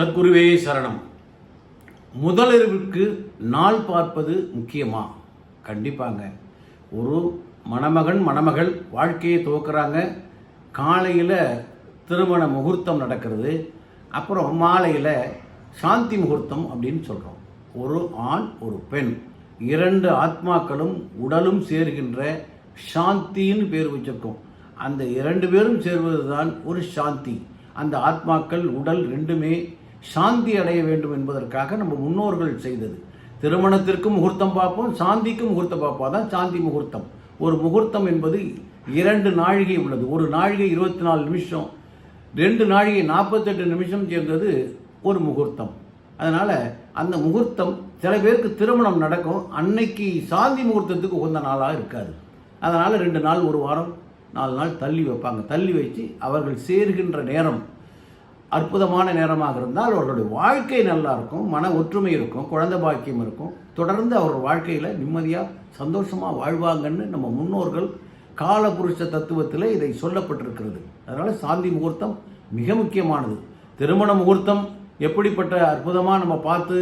சத்குருவே சரணம். முதலிரவுக்கு நாள் பார்ப்பது முக்கியமா? கண்டிப்பாங்க. ஒரு மணமகன் மணமகள் வாழ்க்கையை துவக்கிறாங்க. காலையில் திருமண முகூர்த்தம் நடக்கிறது. அப்புறம் மாலையில் சாந்தி முகூர்த்தம் அப்படின்னு சொல்கிறோம் ஒரு ஆண் ஒரு பெண். இரண்டு ஆத்மாக்களும் உடலும் சேர்கின்ற சாந்தின்னு பேர் வச்சிருக்கோம். அந்த இரண்டு பேரும் சேர்வது தான் ஒரு சாந்தி. அந்த ஆத்மாக்கள் உடல் ரெண்டுமே சாந்தி அடைய வேண்டும் என்பதற்காக நம்ம முன்னோர்கள் செய்தது. திருமணத்திற்கும் முகூர்த்தம் பார்ப்போம் சாந்திக்கும் முகூர்த்தம் பார்ப்போம். அதான் சாந்தி முகூர்த்தம். ஒரு முகூர்த்தம் என்பது இரண்டு நாழிகை உள்ளது. ஒரு நாழிகை இருபத்தி நாலு நிமிஷம் ரெண்டு நாழிகை நாற்பத்தெட்டு நிமிஷம் சேர்ந்தது ஒரு முகூர்த்தம். அதனால் அந்த முகூர்த்தம் சில பேருக்கு திருமணம் நடக்கும் அன்னைக்கு சாந்தி முகூர்த்தத்துக்கு உகந்த நாளாக இருக்காது. அதனால் ரெண்டு நாள் ஒரு வாரம் நாலு நாள் தள்ளி வைப்பாங்க. தள்ளி வச்சு அவர்கள் சேர்கின்ற நேரம் அற்புதமான நேரமாக இருந்தால் அவர்களுடைய வாழ்க்கை நல்லா இருக்கும் மன ஒற்றுமை இருக்கும் குழந்தை பாக்கியம் இருக்கும். தொடர்ந்து அவர் வாழ்க்கையில் நிம்மதியாக சந்தோஷமாக வாழ்வாங்கன்னு நம்ம முன்னோர்கள் காலபுருஷ தத்துவத்தில் இதை சொல்லப்பட்டிருக்கிறது. அதனால் சாந்தி முகூர்த்தம் மிக முக்கியமானது. திருமண முகூர்த்தம் எப்படிப்பட்ட அற்புதமாக நம்ம பார்த்து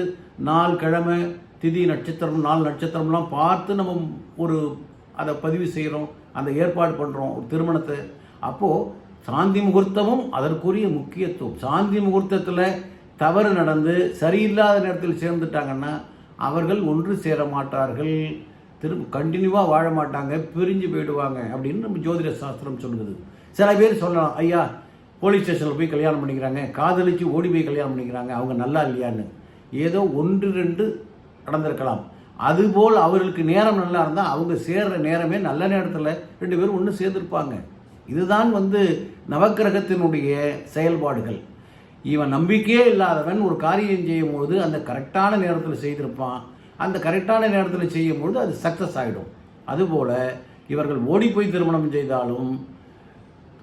நாள் கிழமை திதி நட்சத்திரம் நாள் நட்சத்திரம்லாம் பார்த்து நம்ம ஒரு அதை பதிவு செய்கிறோம் அந்த ஏற்பாடு பண்ணுறோம் ஒரு திருமணத்தை. அப்போது சாந்தி முகூர்த்தமும் அதற்குரிய முக்கியத்துவம். சாந்தி முகூர்த்தத்தில் தவறு நடந்து சரியில்லாத நேரத்தில் சேர்ந்துட்டாங்கன்னா அவர்கள் ஒன்று சேர மாட்டார்கள். திரும்ப கண்டினியூவாக வாழ மாட்டாங்க பிரிஞ்சு போயிடுவாங்க அப்படின்னு நம்ம ஜோதிட சாஸ்திரம் சொல்லுது. சில பேர் சொல்லலாம் ஐயா போலீஸ் ஸ்டேஷனில் போய் கல்யாணம் பண்ணிக்கிறாங்க காதலிச்சு ஓடி போய் கல்யாணம் பண்ணிக்கிறாங்க அவங்க நல்லா இல்லையான்னு? ஏதோ ஒன்று ரெண்டு நடந்திருக்கலாம். அதுபோல் அவர்களுக்கு நேரம் நல்லா இருந்தால் அவங்க சேர்ற நேரமே நல்ல நேரத்தில் ரெண்டு பேரும் ஒன்று சேர்ந்துருப்பாங்க. இதுதான் வந்து நவக்கிரகத்தினுடைய செயல்பாடுகள். இவன் நம்பிக்கையே இல்லாதவன் ஒரு காரியம் செய்யும்போது அந்த கரெக்டான நேரத்தில் செய்திருப்பான். அந்த கரெக்டான நேரத்தில் செய்யும்பொழுது அது சக்ஸஸ் ஆகிடும் அதுபோல் இவர்கள் ஓடி போய் திருமணம் செய்தாலும்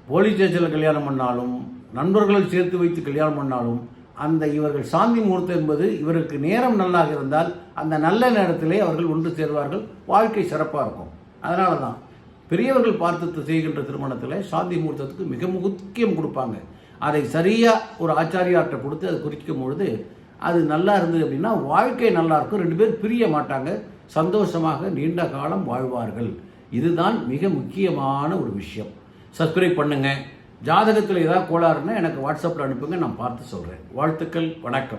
போலீஸ் ஸ்டேஷனில் கல்யாணம் பண்ணாலும் நண்பர்களை சேர்த்து வைத்து கல்யாணம் பண்ணாலும் அந்த இவர்கள் சாந்தி முகூர்த்தம் என்பது இவருக்கு நேரம் நல்லாக இருந்தால் அந்த நல்ல நேரத்திலே அவர்கள் ஒன்று சேர்வார்கள். வாழ்க்கை சிறப்பாக இருக்கும். அதனால தான் பெரியவர்கள் பார்த்து செய்கின்ற திருமணத்தில் சாந்தி முகூர்த்தத்துக்கு மிக முக்கியம் கொடுப்பாங்க. அதை சரியாக ஒரு ஆச்சாரியார்கிட்ட கொடுத்து அதை குறிக்கும் பொழுது அது நல்லா இருந்தது அப்படின்னா வாழ்க்கை நல்லா இருக்கும். ரெண்டு பேர் பிரிய மாட்டாங்க. சந்தோஷமாக நீண்ட காலம் வாழ்வார்கள். இதுதான் மிக முக்கியமான ஒரு விஷயம். சப்ஸ்கிரைப் பண்ணுங்கள் ஜாதகத்தில் ஏதாவது கோளாறுன்னா எனக்கு வாட்ஸ்அப்பில் அனுப்புங்க. நான் பார்த்து சொல்கிறேன் வாழ்த்துக்கள். வணக்கம்.